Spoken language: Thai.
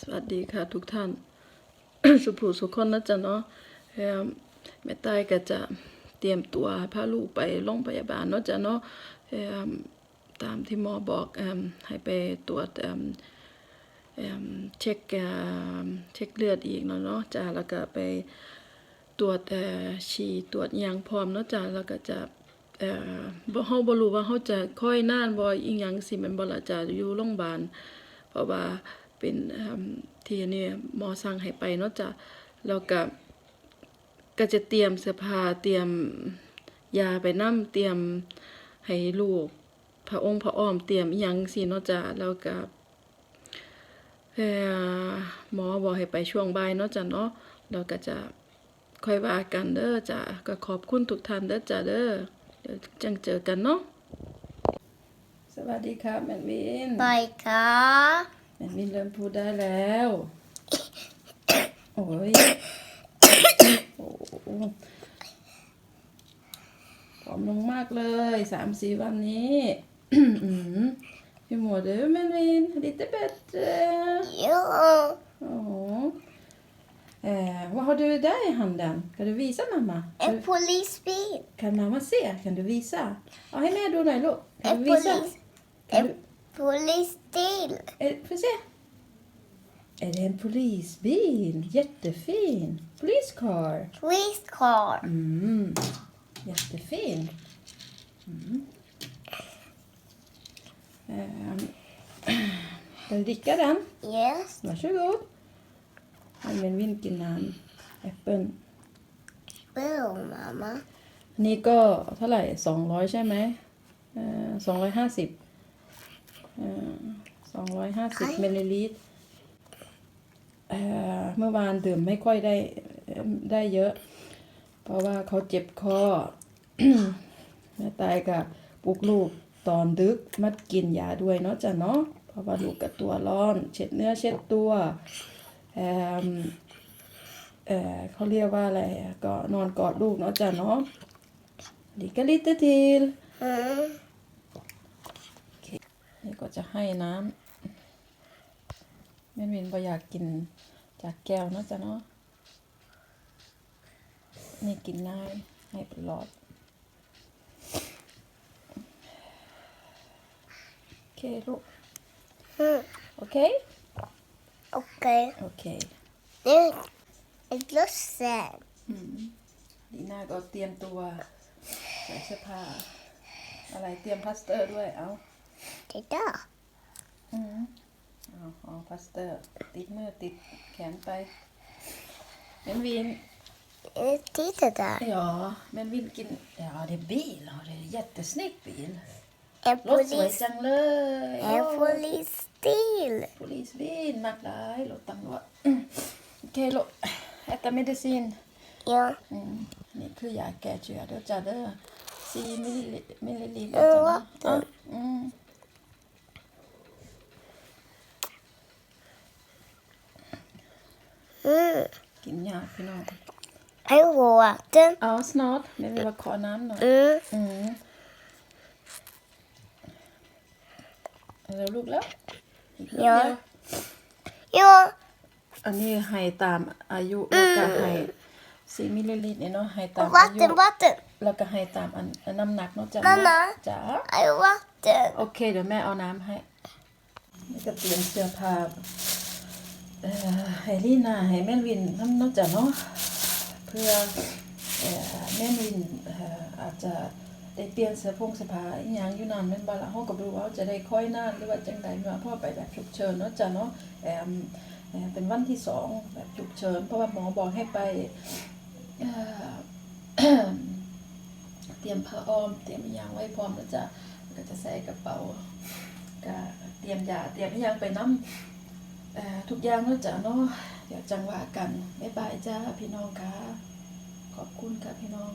สวัสดีค่ะทุกท่าน สุภูสุขคนนะจ๊ะเนาะแม่ใต้ก็จะเตรียมตัวพาลูกไปโรงพยาบาลเนาะจ๊ะเนาะตามที่หมอบอกอให้ไปตรวจเช็คเช็คเลือดอีกเนาะเนาะจ้ะแล้วก็ไปตรวจฉี่ตรวจยังพร้อมเนาะจ้ะแล้วก็จะเอ่อบ่เฮาบ่รู้ว่าเฮาจะค่อยนานบ่อีหยังสิแม่นบ่ล่ะจ้ะอยู่โรงพยาบาลเพราะว่า เป็นเอิ่มที่นี่หมอสั่งให้ไปเนาะจ้ะแล้วก็ก็จะเตรียมเสื้อผ้าเตรียมยาไปนํเตรียมให้ลูกพระองค์พระอ้อมเตรียมอิหยังสิเนาะจ้ะแล้วก็เอ่อหมอบอกให้ไปช่วงบ่ายเนาะจ้ะเนาะแล้วก็จะค่อยว่ากันเด้อจ้ะก็ขอบคุณทุกท่านเด้อจ้ะเด้อเดี๋ยวจังเจอกันเนาะสวัสดีครับแม่วินไปค่ะ แมนวินเริ่มพูดได้แล้ว โอ้ยโอ้โหผอมลงมากเลยสามสี่วันนี้อืมพี่หมวดเด้อแมนวิน lite bättre ยู Åh. Eh, vad har du där i handen? Kan du visa mamma? เอ็น polisbil Kan mamma se? Kan du visa? Ja, häng med då Nailo. เอ็น Kan du โพ visa? ลิส Kan du... polisbil Är, får jag se? Är det en polisbil? Jättefin. Poliskar. police car Mm. Jättefin. Mm. Ehm. Ska du dricka den? yes Varsågod. Använd vinkelnamn. Äppeln. เปิ้ลมามา นี่ก็เท่าไหร่สองร้อยใช่ไหมสองร้อยห้าสิบ สองร้อยห้าสิบมิลลิลิตรเอ่อเมื่อวานดื่มไม่ค่อยได้เอ่อได้เยอะ เพราะว่าเขาเจ็บคอแม่ตายกับปลุกลูกตอนดึกมัดกินยาด้วยเนาะจ้ะเนาะเพราะว่าลูกกับตัวร้อน เช็ดเนื้อเช็ดตัวเอ่มเอ่อเขาเรียกว่าอะไรอะก็นอนกอดลูกเนาะจ้ะเนาะดีก็ลิตรทีลอืมนี่ ก็จะให้น้ำแม่วินบ่อยากกินจากแก้วเนาะจ้ะเนาะนี่กินง่ายให้เป็นหลอด โอเคลูกอืมโอเคโอเคโอเคนี่ it looks sad ดีน่าก็เตรียมตัวใส่เสื้อผ้าอะไรเตรียมพลาสเตอร์ด้วย เอา ติดต่ออืมเอาเอาพลาสเตอร์ ติดมือติดแขนไปแม่วินเอ๊ะติดต่อ Ja, men vilken... Ja, det är bil. Ja, det är en jättesnygg bil. เอ็น Låt police sweet จังเลยเอ็น police still Polisbil, makt laj, låt den gå. Okej, låt äta medicin. ยอ อืมนี่คือยาแก้เชื้อเด้อจ้าเด้อสี่มิลลิมิลลิลิตร เออ จ้ะ ว่า นะอะอืม อืม กินยาพี่น้องไอ้หัวตึ้งเอา snart ไม่ vill bara ขอน้ำหน่อยอืมอืมเร็วลูกแล้วอีกนิดยอเดียวยออันนี้ให้ตามอายุแล้วก็ให้สี่มิลลิลิตรเนี่ยเนาะให้ตามวัอาตยุเตอร์วัตเตอร์แล้วก็ให้ตามอันอันน้ำหนักเนาะจ้ะนั่นนะจ้าไอ้วัตเตอร์โอเค เดี๋ยวแม่เอาน้ำให้นี่ก็เตรียมเสื้อผ้าเอ่อ ให้ลีนาให้แม่นวินน้ำนาะจ้ะเนาะเพื่อเอ่อแม่นวินอาจจะได้เปลี่ยนเสื้อผงเสื้อผ้าอีหยังอยู่นานแม่นบ่ล่ะเฮาก็บ่รู้ว่าจะได้ค่อยนานหรือว่าจังใดเนาะเพราะว่าไปแบบฉุกเฉินเนาะจ้ะเนาะแอมเป็นวันที่สองแบบฉุกเฉินเพราะว่าหมอบอกให้ไปเตรียมผ้าอ้อมเตรียมอิหยังไว้พร้อมแล้วจะก็จะใส่กระเป๋าก็เตรียมยาเตรียมอิหยังไปน้ำ ทุกอย่างเนาะจ้ะเนาะอยากจังหวะกันบ๊ายบายจ้าพี่น้องค่ะขอบคุณค่ะพี่น้อง